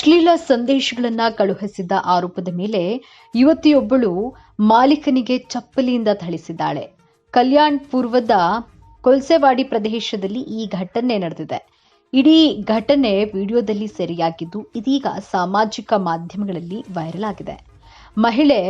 ಅಶ್ಲೀಲ ಸಂದೇಶಗಳನ್ನ ಕಳುಹಿಸಿದ್ದ ಆರೋಪದ ಮೇಲೆ ಯುವತಿಯೊಬ್ಬಳು ಮಾಲೀಕನಿಗೆ ಚಪ್ಪಲಿಯಿಂದ ಥಳಿಸಿದ್ದಾಳೆ. ಕಲ್ಯಾಣ್ ಪೂರ್ವದ ಕೊಲ್ಸೆವಾಡಿ ಪ್ರದೇಶದಲ್ಲಿ ಈ ಘಟನೆ ನಡೆದಿದೆ. ಇಡೀ ಘಟನೆ ವಿಡಿಯೋದಲ್ಲಿ ಸೆರೆಯಾಗಿದ್ದು ಇದೀಗ ಸಾಮಾಜಿಕ ಮಾಧ್ಯಮಗಳಲ್ಲಿ ವೈರಲ್ ಆಗಿದೆ. ಮಹಿಳೆ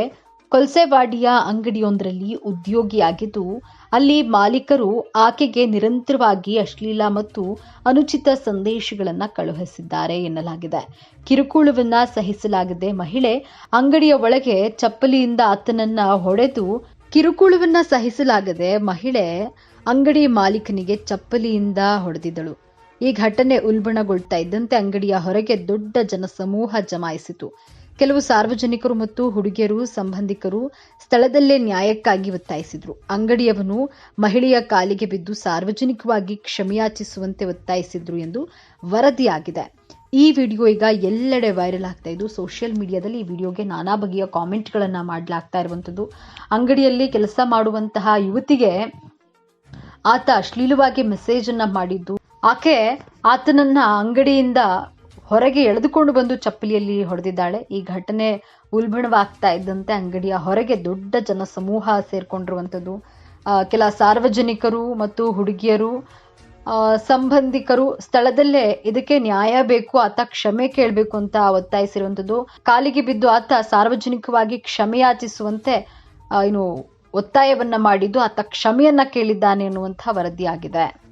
ಕೊಲ್ಸೆವಾಡಿಯ ಅಂಗಡಿಯೊಂದರಲ್ಲಿ ಉದ್ಯೋಗಿಯಾಗಿದ್ದು, ಅಲ್ಲಿ ಮಾಲೀಕರು ಆಕೆಗೆ ನಿರಂತರವಾಗಿ ಅಶ್ಲೀಲ ಮತ್ತು ಅನುಚಿತ ಸಂದೇಶಗಳನ್ನು ಕಳುಹಿಸಿದ್ದಾರೆ ಎನ್ನಲಾಗಿದೆ. ಕಿರುಕುಳವನ್ನು ಸಹಿಸಲಾಗದೆ ಮಹಿಳೆ ಅಂಗಡಿಯ ಒಳಗೆ ಚಪ್ಪಲಿಯಿಂದ ಆತನನ್ನ ಹೊಡೆದು ಕಿರುಕುಳವನ್ನ ಸಹಿಸಲಾಗದೆ ಮಹಿಳೆ ಅಂಗಡಿ ಮಾಲೀಕನಿಗೆ ಚಪ್ಪಲಿಯಿಂದ ಹೊಡೆದಿದ್ದಳು. ಈ ಘಟನೆ ಉಲ್ಬಣಗೊಳ್ತಾ ಇದ್ದಂತೆ ಅಂಗಡಿಯ ಹೊರಗೆ ದೊಡ್ಡ ಜನಸಮೂಹ ಜಮಾಯಿಸಿತು. ಕೆಲವು ಸಾರ್ವಜನಿಕರು ಮತ್ತು ಹುಡುಗಿಯರು, ಸಂಬಂಧಿಕರು ಸ್ಥಳದಲ್ಲೇ ನ್ಯಾಯಕ್ಕಾಗಿ ಒತ್ತಾಯಿಸಿದ್ರು. ಅಂಗಡಿಯವನು ಮಹಿಳೆಯ ಕಾಲಿಗೆ ಬಿದ್ದು ಸಾರ್ವಜನಿಕವಾಗಿ ಕ್ಷಮೆಯಾಚಿಸುವಂತೆ ಒತ್ತಾಯಿಸಿದ್ರು ಎಂದು ವರದಿಯಾಗಿದೆ. ಈ ವಿಡಿಯೋ ಈಗ ಎಲ್ಲೆಡೆ ವೈರಲ್ ಆಗ್ತಾ ಇದ್ದು, ಸೋಷಿಯಲ್ ಮೀಡಿಯಾದಲ್ಲಿ ಈ ವಿಡಿಯೋಗೆ ನಾನಾ ಬಗೆಯ ಕಾಮೆಂಟ್ಗಳನ್ನು ಮಾಡಲಾಗ್ತಾ ಇರುವಂಥದ್ದು. ಅಂಗಡಿಯಲ್ಲಿ ಕೆಲಸ ಮಾಡುವಂತಹ ಯುವತಿಗೆ ಆತ ಅಶ್ಲೀಲವಾಗಿ ಮೆಸೇಜ್ ಅನ್ನ ಮಾಡಿದ್ದು. ಆಕೆ ಆತನನ್ನ ಅಂಗಡಿಯಿಂದ ಹೊರಗೆ ಎಳೆದುಕೊಂಡು ಬಂದು ಚಪ್ಪಲಿಯಲ್ಲಿ ಹೊಡೆದಿದ್ದಾಳೆ. ಈ ಘಟನೆ ಉಲ್ಬಣವಾಗ್ತಾ ಇದ್ದಂತೆ ಅಂಗಡಿಯ ಹೊರಗೆ ದೊಡ್ಡ ಜನಸಮೂಹ ಸೇರ್ಕೊಂಡಿರುವಂಥದ್ದು. ಆ, ಕೆಲ ಸಾರ್ವಜನಿಕರು ಮತ್ತು ಹುಡುಗಿಯರು ಸಂಬಂಧಿಕರು ಸ್ಥಳದಲ್ಲೇ ಇದಕ್ಕೆ ನ್ಯಾಯ ಬೇಕು ಆತ ಕ್ಷಮೆ ಕೇಳಬೇಕು ಅಂತ ಒತ್ತಾಯಿಸಿರುವಂಥದ್ದು. ಕಾಲಿಗೆ ಬಿದ್ದು ಆತ ಸಾರ್ವಜನಿಕವಾಗಿ ಕ್ಷಮೆಯಾಚಿಸುವಂತೆ ಏನು ಒತ್ತಾಯವನ್ನ ಮಾಡಿದ್ದು ಆತ ಕ್ಷಮೆಯನ್ನ ಕೇಳಿದ್ದಾನೆ ಎನ್ನುವಂತಹ ವರದಿಯಾಗಿದೆ.